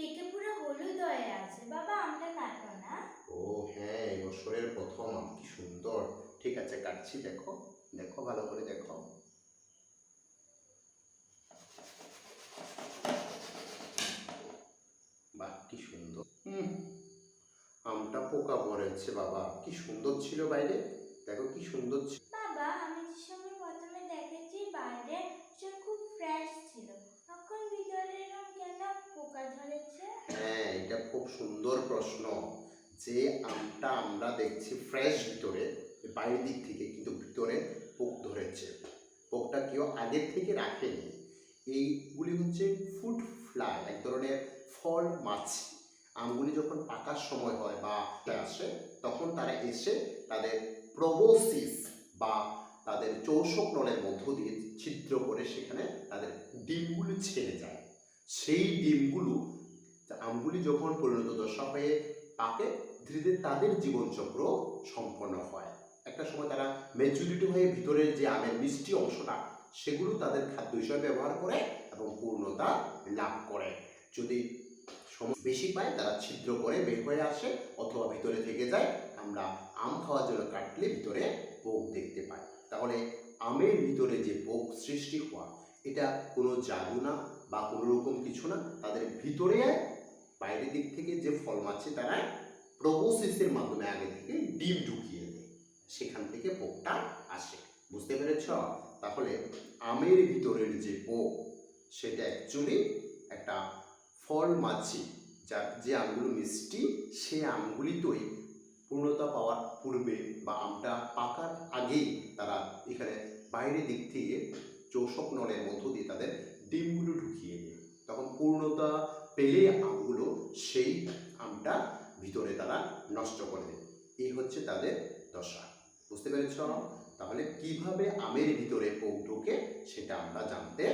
পেকে পুরো হলুদ হয়ে আছে। বাবা আমটা কাটো না। ও হ্যাঁ বছরের প্রথম, আম, কি সুন্দর। ঠিক আছে, কাটছি, দেখো। দেখো, ভালো করে দেখো। বাহ, কি সুন্দর। হুম, আমটা পোকা পড়েছে, বাবা। কি সুন্দর ছিল বাইরে। দেখো, কি সুন্দর ছিল বাবা আমি যে সময় প্রথমে দেখেছি বাইরে সে খুব ফ্রেশ ছিল এখন ভিতরে এরকম কেন পোকা ধরেছে হ্যাঁ এটা খুব সুন্দর প্রশ্ন যে আমটা আমরা দেখছি ফ্রেশ ভিতরে বাইরের দিক থেকে কিন্তু ভিতরে পোক ধরেছে। পোকটা কেউ আগের থেকে রাখেনি। এইগুলি হচ্ছে ফুড ফ্লাই এক ধরনের ফল মাছি। আমগুলি যখন পাকার সময় হয় বা আসে, তখন তারা এসে তাদের প্রবোসিস বা তাদের চৌষক নলের মধ্য দিয়ে ছিদ্র করে সেখানে তাদের ডিমগুলো ছেড়ে যায়। সেই ডিমগুলো আমগুলি যখন পরিণত দশা হয়ে পাকে ধীরে ধীরে তাদের জীবনচক্র সম্পন্ন হয়। একটা সময় তারা ম্যাচুরিটি হয়ে ভিতরের যে আমের মিষ্টি অংশটা, সেগুলো তাদের খাদ্য হিসাবে ব্যবহার করে এবং পূর্ণতা লাভ করে। যদি বেশি পায়, তারা ছিদ্র করে বের হয়ে আসে অথবা ভিতরে থেকে যায়, আমরা আম খাওয়ার জন্য কাটলে ভিতরে পোক দেখতে পাই। তাহলে আমের ভিতরে যে পোক সৃষ্টি হওয়া, এটা কোনো জাদু না বা কোনো রকম কিছু না। তাদের ভিতরে বাইরের দিক থেকে যে ফল মাছে তারা প্রবোসিসের মাধ্যমে আগে থেকে ডিম ঢুকিয়ে দেয়, সেখান থেকে পোকটা আসে। বুঝতে পেরেছ? তাহলে আমের ভিতরের যে পোক, সেটা অ্যাকচুয়ালি একটা ফল মাছি যা যে আমগুলো মিষ্টি, সে আমগুলি তৈরি পূর্ণতা পাওয়ার পূর্বে বা আমটা পাকার আগেই তারা এখানে বাইরের দিক থেকে চৌষক নলের মধ্য দিয়ে তাদের ডিমগুলো ঢুকিয়ে দেয়। তখন পূর্ণতা পেলে আমগুলো সেই আমটা ভিতরে তারা নষ্ট করে এই হচ্ছে তাদের দশা। বুঝতে পেরেছ? তাহলে কীভাবে আমের ভিতরে কৌটোকে সেটা আমরা জানতে